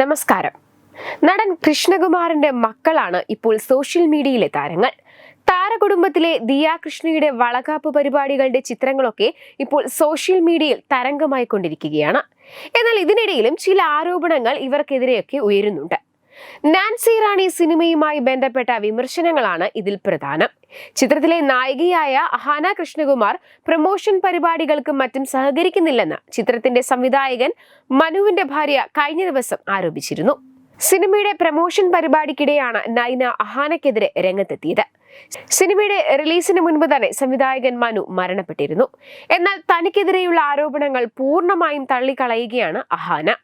നമസ്കാരം. നടൻ കൃഷ്ണകുമാറിന്റെ മക്കളാണ് ഇപ്പോൾ സോഷ്യൽ മീഡിയയിലെ താരങ്ങൾ. താരകുടുംബത്തിലെ ദിയ കൃഷ്ണയുടെ വളകാപ്പ് പരിപാടികളുടെ ചിത്രങ്ങളൊക്കെ ഇപ്പോൾ സോഷ്യൽ മീഡിയയിൽ തരംഗമായി കൊണ്ടിരിക്കുകയാണ് എന്നാൽ ഇതിനിടയിലും ചില ആരോപണങ്ങൾ ഇവർക്കെതിരെയൊക്കെ ഉയരുന്നുണ്ട്. നാൻസി റാണി സിനിമയുമായി ബന്ധപ്പെട്ട വിമർശനങ്ങളാണ് ഇതിൽ പ്രധാനം. ചിത്രത്തിലെ നായികയായ അഹാന കൃഷ്ണകുമാർ പ്രമോഷൻ പരിപാടികൾക്കും മറ്റും സഹകരിക്കുന്നില്ലെന്ന് ചിത്രത്തിന്റെ സംവിധായകൻ മനുവിന്റെ ഭാര്യ കഴിഞ്ഞ ദിവസം ആരോപിച്ചിരുന്നു. സിനിമയുടെ പ്രമോഷൻ പരിപാടിക്കിടെയാണ് നൈന അഹാനക്കെതിരെ രംഗത്തെത്തിയത്. സിനിമയുടെ റിലീസിന് മുൻപ് തന്നെ സംവിധായകൻ മനു മരണപ്പെട്ടിരുന്നു. എന്നാൽ തനിക്കെതിരെയുള്ള ആരോപണങ്ങൾ പൂർണമായും തള്ളിക്കളയുകയാണ് അഹാന.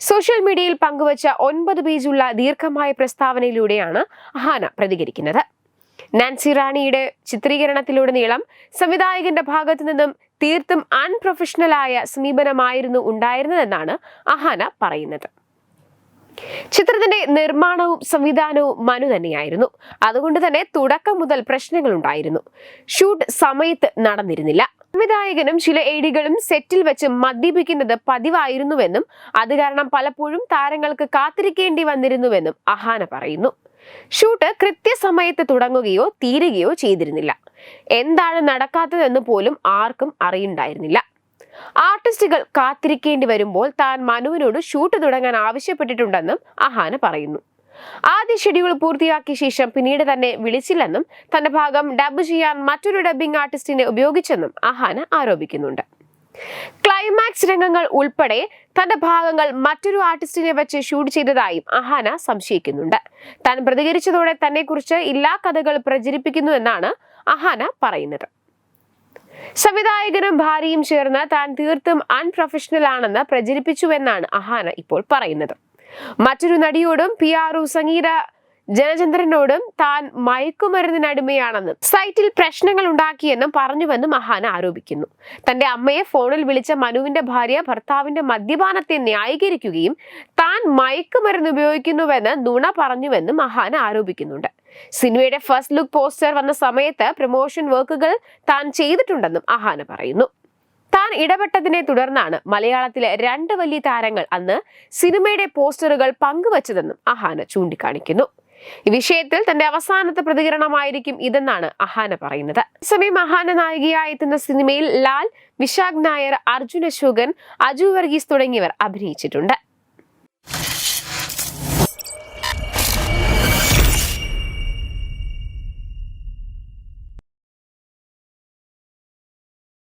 സോഷ്യൽ മീഡിയയിൽ പങ്കുവച്ച ഒൻപത് പേജുള്ള ദീർഘമായ പ്രസ്താവനയിലൂടെയാണ് അഹാന പ്രതികരിക്കുന്നത്. നാൻസി റാണിയുടെ ചിത്രീകരണത്തിലുടനീളം സംവിധായകന്റെ ഭാഗത്തു നിന്നും തീർത്തും അൺപ്രൊഫഷണലായ സമീപനമായിരുന്നു ഉണ്ടായിരുന്നതെന്നാണ് അഹാന പറയുന്നത്. ചിത്രത്തിന്റെ നിർമ്മാണവും സംവിധാനവും മനു തന്നെയായിരുന്നു. അതുകൊണ്ട് തന്നെ തുടക്കം മുതൽ പ്രശ്നങ്ങൾ ഉണ്ടായിരുന്നു. ഷൂട്ട് സമയത്ത് നടന്നിരുന്നില്ല. സംവിധായകനും ചില ഏടികളും സെറ്റിൽ വെച്ച് മദ്യപിക്കുന്നത് പതിവായിരുന്നുവെന്നും അത് കാരണം പലപ്പോഴും താരങ്ങൾക്ക് കാത്തിരിക്കേണ്ടി വന്നിരുന്നുവെന്നും അഹാന പറയുന്നു. ഷൂട്ട് കൃത്യസമയത്ത് തുടങ്ങുകയോ തീരുകയോ ചെയ്തിരുന്നില്ല. എന്താണ് നടക്കാത്തതെന്ന് പോലും ആർക്കും അറിയുണ്ടായിരുന്നില്ല. ആർട്ടിസ്റ്റുകൾ കാത്തിരിക്കേണ്ടി വരുമ്പോൾ താൻ മനുവിനോട് ഷൂട്ട് തുടങ്ങാൻ ആവശ്യപ്പെട്ടിട്ടുണ്ടെന്നും അഹാന പറയുന്നു. ആദ്യ ഷെഡ്യൂൾ പൂർത്തിയാക്കിയ ശേഷം പിന്നീട് തന്നെ വിളിച്ചില്ലെന്നും തന്റെ ഭാഗം ഡബ് ചെയ്യാൻ മറ്റൊരു ഡബ്ബിംഗ് ആർട്ടിസ്റ്റിനെ ഉപയോഗിച്ചെന്നും അഹാന ആരോപിക്കുന്നുണ്ട്. ക്ലൈമാക്സ് രംഗങ്ങൾ ഉൾപ്പെടെ തന്റെ ഭാഗങ്ങൾ മറ്റൊരു ആർട്ടിസ്റ്റിനെ വെച്ച് ഷൂട്ട് ചെയ്തതായും അഹാന സംശയിക്കുന്നുണ്ട്. താൻ പ്രതികരിച്ചതോടെ തന്നെക്കുറിച്ച് എല്ലാ കഥകൾ പ്രചരിപ്പിക്കുന്നുവെന്നാണ് അഹാന പറയുന്നത്. സംവിധായകനും ഭാര്യയും ചേർന്ന് താൻ തീർത്തും അൺപ്രൊഫഷണൽ ആണെന്ന് പ്രചരിപ്പിച്ചുവെന്നാണ് അഹാന ഇപ്പോൾ പറയുന്നത്. മറ്റൊരു നടിയോടും പി ആർ സംഗീത ജനചന്ദ്രനോടും താൻ മയക്കുമരുന്നിനടിമയാണെന്നും സൈറ്റിൽ പ്രശ്നങ്ങൾ ഉണ്ടാക്കിയെന്നും പറഞ്ഞുവെന്നും മഹാന ആരോപിക്കുന്നു. തന്റെ അമ്മയെ ഫോണിൽ വിളിച്ച മനുവിന്റെ ഭാര്യ ഭർത്താവിന്റെ മദ്യപാനത്തെ ന്യായീകരിക്കുകയും താൻ മയക്കുമരുന്ന് ഉപയോഗിക്കുന്നുവെന്ന് നുണ പറഞ്ഞുവെന്നും മഹാന ആരോപിക്കുന്നുണ്ട്. സിനിമയുടെ ഫസ്റ്റ് ലുക്ക് പോസ്റ്റർ വന്ന സമയത്ത് പ്രൊമോഷൻ വർക്കുകൾ താൻ ചെയ്തിട്ടുണ്ടെന്നും അഹാന പറയുന്നു. താൻ ഇടപെട്ടതിനെ തുടർന്നാണ് മലയാളത്തിലെ രണ്ട് വലിയ താരങ്ങൾ അന്ന് സിനിമയുടെ പോസ്റ്ററുകൾ പങ്കുവച്ചതെന്നും അഹാന ചൂണ്ടിക്കാണിക്കുന്നു. വിഷയത്തിൽ തന്റെ അവസാനത്തെ പ്രതികരണമായിരിക്കും ഇതെന്നാണ് അഹാന പറയുന്നത്. സമയം അഹാന നായികയായി എത്തുന്ന സിനിമയിൽ ലാൽ വിശാഖ് നായർ അർജുൻ അശോകൻ അജു വർഗീസ് തുടങ്ങിയവർ അഭിനയിച്ചിട്ടുണ്ട്.